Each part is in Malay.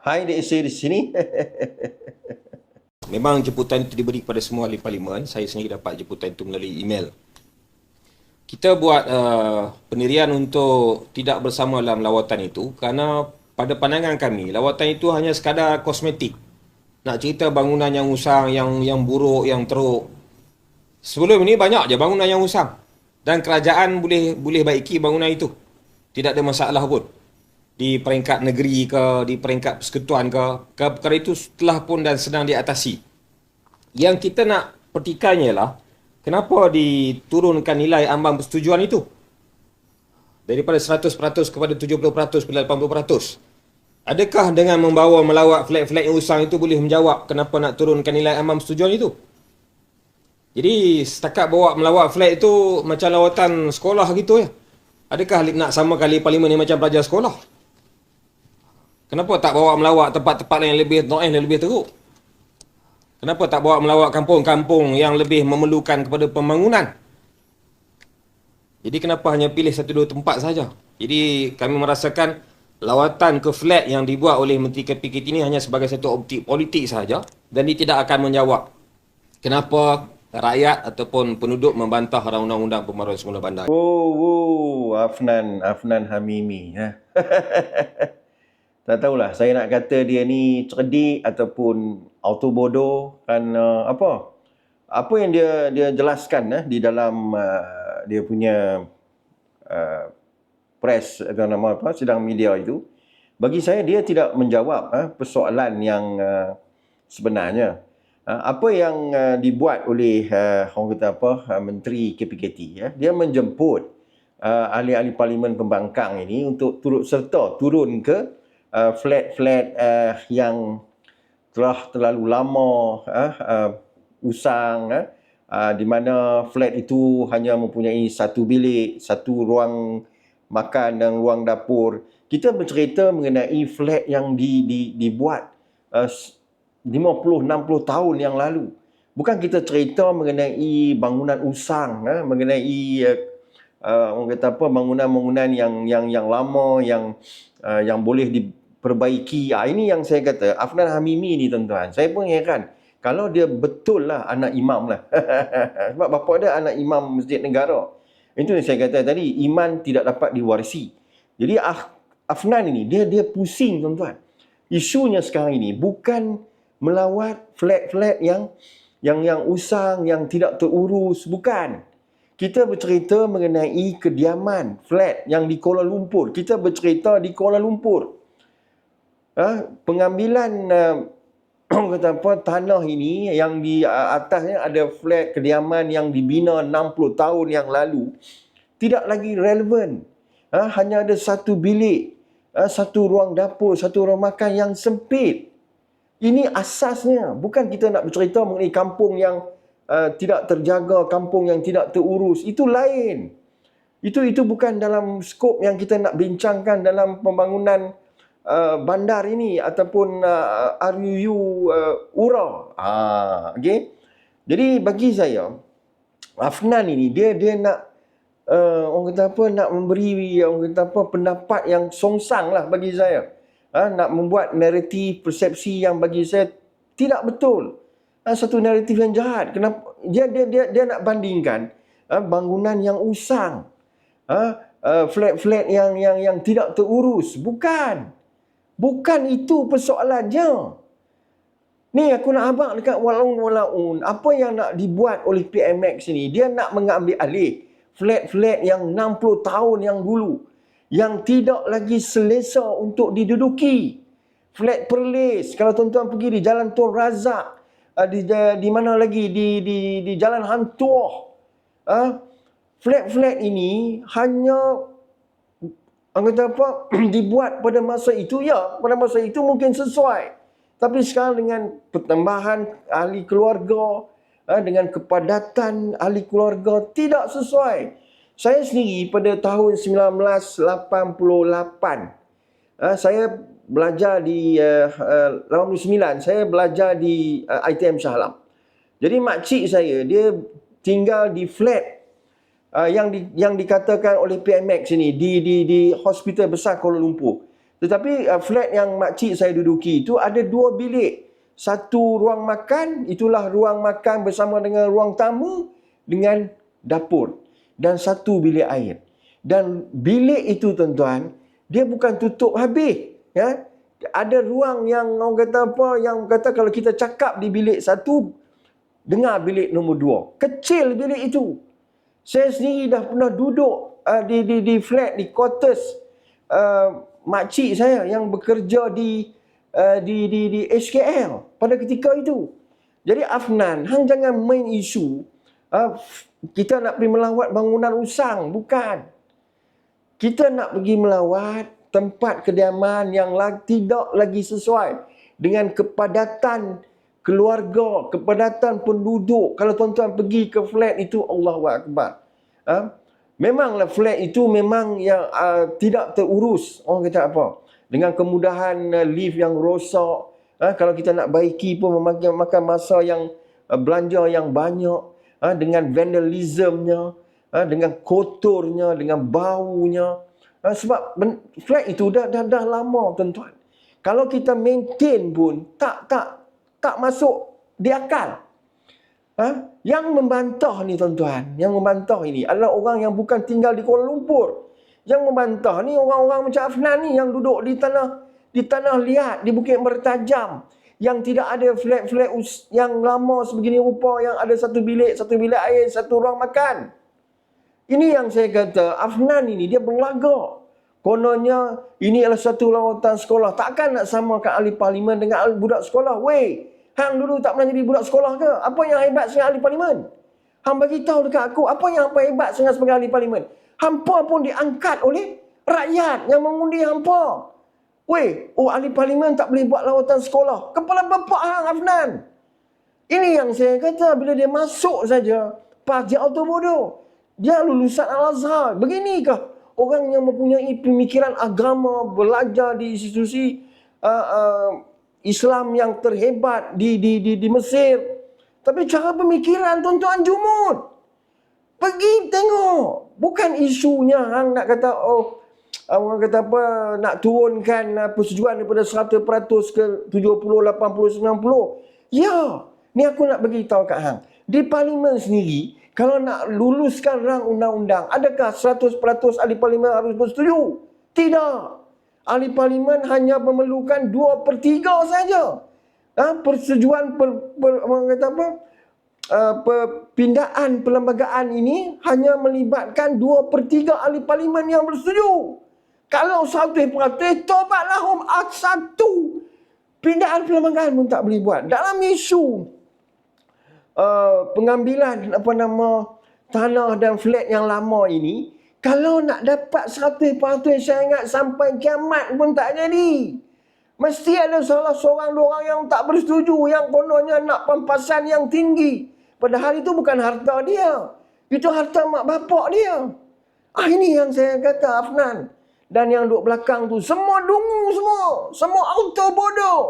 Hai Dek Isi di sini. Memang jemputan itu diberi kepada semua ahli parlimen. Saya sendiri dapat jemputan itu melalui email. Kita buat uh, pendirian untuk tidak bersama dalam lawatan itu kerana pada pandangan kami, lawatan itu hanya sekadar kosmetik. Nak cerita bangunan yang usang, yang yang buruk, yang teruk. Sebelum ini banyak je bangunan yang usang. Dan kerajaan boleh boleh baiki bangunan itu. Tidak ada masalah pun. Di peringkat negeri ke, di peringkat persekutuan ke, ke perkara itu telah pun dan sedang diatasi. Yang kita nak pertikannya lah, kenapa diturunkan nilai ambang persetujuan itu? Daripada 100% kepada 70% kepada 80%. Adakah dengan membawa melawat flag-flag yang usang itu boleh menjawab kenapa nak turunkan nilai ambang persetujuan itu? Jadi setakat bawa melawat flag itu macam lawatan sekolah gitu ya. Adakah nak sama kali parlimen ni macam pelajar sekolah? Kenapa tak bawa melawat tempat-tempat yang lebih noen dan lebih teruk? Kenapa tak bawa melawat kampung-kampung yang lebih memerlukan kepada pembangunan? Jadi kenapa hanya pilih satu dua tempat saja? Jadi kami merasakan lawatan ke flat yang dibuat oleh Menteri KPKT ini hanya sebagai satu optik politik saja dan dia tidak akan menjawab kenapa rakyat ataupun penduduk membantah undang-undang pembaruan semula bandar. Oh, oh Afnan, Afnan Hamimi. Tak tahulah, saya nak kata dia ni cerdik ataupun auto bodoh kan uh, apa? Apa yang dia dia jelaskan eh, di dalam uh, dia punya uh, press atau nama apa sidang media itu bagi saya dia tidak menjawab uh, persoalan yang uh, sebenarnya uh, apa yang uh, dibuat oleh uh, orang kata apa uh, menteri KPKT ya dia menjemput uh, ahli-ahli parlimen pembangkang ini untuk turut serta turun ke uh, flat-flat uh, yang telah terlalu lama uh, uh, usang uh, uh, di mana flat itu hanya mempunyai satu bilik satu ruang makan dan ruang dapur. Kita bercerita mengenai flat yang di, di, dibuat uh, 50-60 tahun yang lalu. Bukan kita cerita mengenai bangunan usang, uh, mengenai uh, uh, orang kata apa bangunan-bangunan yang yang yang lama yang uh, yang boleh diperbaiki. Uh, ini yang saya kata Afnan Hamimi ni tuan-tuan. Saya pun heran kalau dia betul lah anak imam lah. Sebab bapa dia anak imam Masjid Negara. Itu yang saya kata tadi, iman tidak dapat diwarisi. Jadi Afnan ini, dia dia pusing tuan-tuan. Isunya sekarang ini bukan melawat flat-flat yang yang yang usang, yang tidak terurus, bukan. Kita bercerita mengenai kediaman flat yang di Kuala Lumpur. Kita bercerita di Kuala Lumpur. Ha? Pengambilan uh, kata apa tanah ini yang di atasnya ada flat kediaman yang dibina 60 tahun yang lalu tidak lagi relevan. Ha, hanya ada satu bilik, ha, satu ruang dapur, satu ruang makan yang sempit. Ini asasnya. Bukan kita nak bercerita mengenai kampung yang uh, tidak terjaga, kampung yang tidak terurus. Itu lain. Itu itu bukan dalam skop yang kita nak bincangkan dalam pembangunan Uh, bandar ini ataupun uh, RUU uh, URA. Ha, okay? Jadi bagi saya, Afnan ini dia dia nak uh, orang kata apa nak memberi orang kata apa pendapat yang songsang lah bagi saya. Ha, nak membuat naratif persepsi yang bagi saya tidak betul. Ha, satu naratif yang jahat. Kenapa dia dia dia, dia nak bandingkan ha, bangunan yang usang. Ha, uh, flat-flat yang yang yang tidak terurus. Bukan. Bukan itu persoalannya. Ni aku nak abang dekat walaun-walaun. Apa yang nak dibuat oleh PMX ini? Dia nak mengambil alih flat-flat yang 60 tahun yang dulu. Yang tidak lagi selesa untuk diduduki. Flat Perlis. Kalau tuan-tuan pergi di Jalan Tun Razak. Ah, di, di mana lagi? Di, di, di Jalan Hantuah. Ah, flat-flat ini hanya Orang kata apa? dibuat pada masa itu, ya, pada masa itu mungkin sesuai. Tapi sekarang dengan pertambahan ahli keluarga, ha, dengan kepadatan ahli keluarga, tidak sesuai. Saya sendiri pada tahun 1988, ha, saya belajar di uh, uh, 89, saya belajar di ITM Shah Alam. Jadi makcik saya, dia tinggal di flat uh, yang di, yang dikatakan oleh PMX ini di di di hospital besar Kuala Lumpur. Tetapi uh, flat yang makcik saya duduki itu ada dua bilik. Satu ruang makan, itulah ruang makan bersama dengan ruang tamu dengan dapur. Dan satu bilik air. Dan bilik itu tuan-tuan, dia bukan tutup habis. Ya? Ada ruang yang orang kata apa, yang kata kalau kita cakap di bilik satu, dengar bilik nombor dua. Kecil bilik itu. Saya sendiri dah pernah duduk uh, di, di, di flat, di quarters uh, makcik saya yang bekerja di uh, di di di SKL pada ketika itu. Jadi Afnan, hang jangan main isu uh, kita nak pergi melawat bangunan usang, bukan. Kita nak pergi melawat tempat kediaman yang tidak lagi sesuai dengan kepadatan keluarga, kepadatan penduduk. Kalau tuan-tuan pergi ke flat itu, Allahu Akbar. Ha? Memanglah flat itu memang yang uh, tidak terurus. Orang kata apa? Dengan kemudahan uh, lift yang rosak. Ha? Kalau kita nak baiki pun memakan makan masa yang uh, belanja yang banyak. Ha? Dengan vandalismnya. Ha? Dengan kotornya, dengan baunya. Ha? Sebab flat itu dah, dah, dah lama tuan-tuan. Kalau kita maintain pun tak tak tak masuk di akal. Ha? Yang membantah ni tuan-tuan, yang membantah ini adalah orang yang bukan tinggal di Kuala Lumpur. Yang membantah ni orang-orang macam Afnan ni yang duduk di tanah di tanah liat, di Bukit Mertajam. Yang tidak ada flat-flat yang lama sebegini rupa yang ada satu bilik, satu bilik air, satu ruang makan. Ini yang saya kata, Afnan ini dia berlagak. Kononnya ini adalah satu lawatan sekolah. Takkan nak samakan ahli parlimen dengan ahli budak sekolah. Weh, hang dulu tak pernah jadi budak sekolah ke? Apa yang hebat dengan ahli parlimen? Hang bagi tahu dekat aku, apa yang apa hebat dengan sebagai ahli parlimen? Hampa pun diangkat oleh rakyat yang mengundi hampa. Weh, oh ahli parlimen tak boleh buat lawatan sekolah. Kepala bapak hang Afnan. Ini yang saya kata bila dia masuk saja dia auto bodoh. Dia lulusan Al-Azhar. Beginikah orang yang mempunyai pemikiran agama belajar di institusi uh, uh, Islam yang terhebat di di di, di Mesir. Tapi cara pemikiran tuan-tuan jumut. Pergi tengok. Bukan isunya hang nak kata oh orang kata apa nak turunkan uh, persetujuan daripada 100% ke 70 80 90. Ya, ni aku nak bagi tahu kat hang. Di parlimen sendiri kalau nak luluskan rang undang-undang, adakah 100% ahli parlimen harus bersetuju? Tidak. Ahli parlimen hanya memerlukan 2 per 3 saja. Ha, persetujuan per, per, kata apa? Uh, perpindaan perlembagaan ini hanya melibatkan 2 per 3 ahli parlimen yang bersetuju. Kalau 100% tobatlah hum satu pindaan perlembagaan pun tak boleh buat. Dalam isu uh, pengambilan apa nama tanah dan flat yang lama ini, kalau nak dapat 100% saya ingat sampai kiamat pun tak jadi. Mesti ada salah seorang dua orang yang tak bersetuju yang kononnya nak pampasan yang tinggi. Padahal itu bukan harta dia. Itu harta mak bapak dia. Ah ini yang saya kata Afnan. Dan yang duduk belakang tu semua dungu semua. Semua auto bodoh.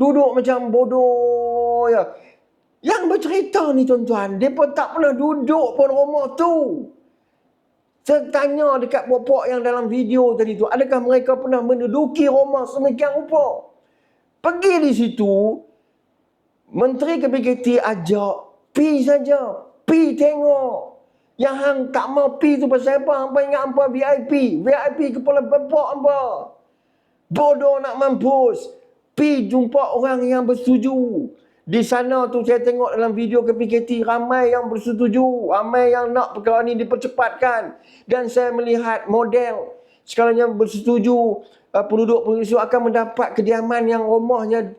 Duduk macam bodoh ya. Yang bercerita ni tuan-tuan, dia pun tak pernah duduk pun rumah tu. Saya tanya dekat bapak yang dalam video tadi tu, adakah mereka pernah menduduki rumah semikian rupa? Pergi di situ, Menteri KPKT ajak, pi saja, pi tengok. Yang hang tak mau pi tu pasal apa? Hang ingat hampa VIP. VIP kepala bapak hampa. Bodoh nak mampus. Pi jumpa orang yang bersetuju. Di sana tu saya tengok dalam video KPKT ramai yang bersetuju, ramai yang nak perkara ini dipercepatkan dan saya melihat model sekalinya bersetuju uh, penduduk-penduduk itu akan mendapat kediaman yang rumahnya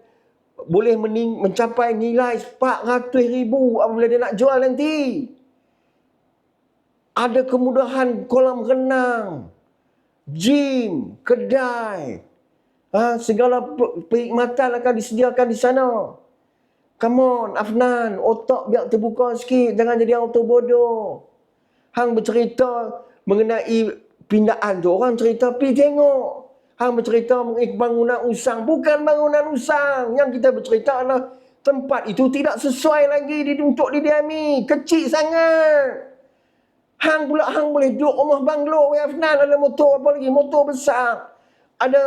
boleh mening- mencapai nilai 400 ribu apabila dia nak jual nanti. Ada kemudahan kolam renang, gym, kedai. Ha, segala pe- perkhidmatan akan disediakan di sana. Come on, Afnan. Otak biar terbuka sikit. Jangan jadi auto bodoh. Hang bercerita mengenai pindaan tu. Orang cerita, pergi tengok. Hang bercerita mengenai bangunan usang. Bukan bangunan usang. Yang kita bercerita adalah tempat itu tidak sesuai lagi untuk didiami. Kecil sangat. Hang pula hang boleh duduk rumah banglo. Weh Afnan ada motor apa lagi? Motor besar. ada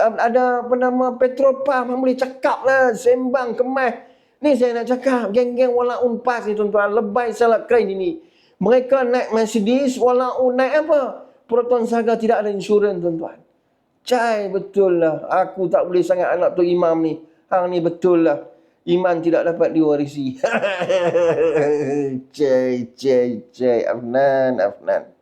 ada apa nama petrol pump boleh cakap lah sembang kemas ni saya nak cakap geng-geng walaun pas ni tuan-tuan. Lebay salah keren ini. Mereka naik Mercedes walaun naik apa? Proton Saga tidak ada insurans tuan-tuan. Cai betul lah. Aku tak boleh sangat anak tu imam ni. Hang ni betul lah. Iman tidak dapat diwarisi cai cai cai. Afnan Afnan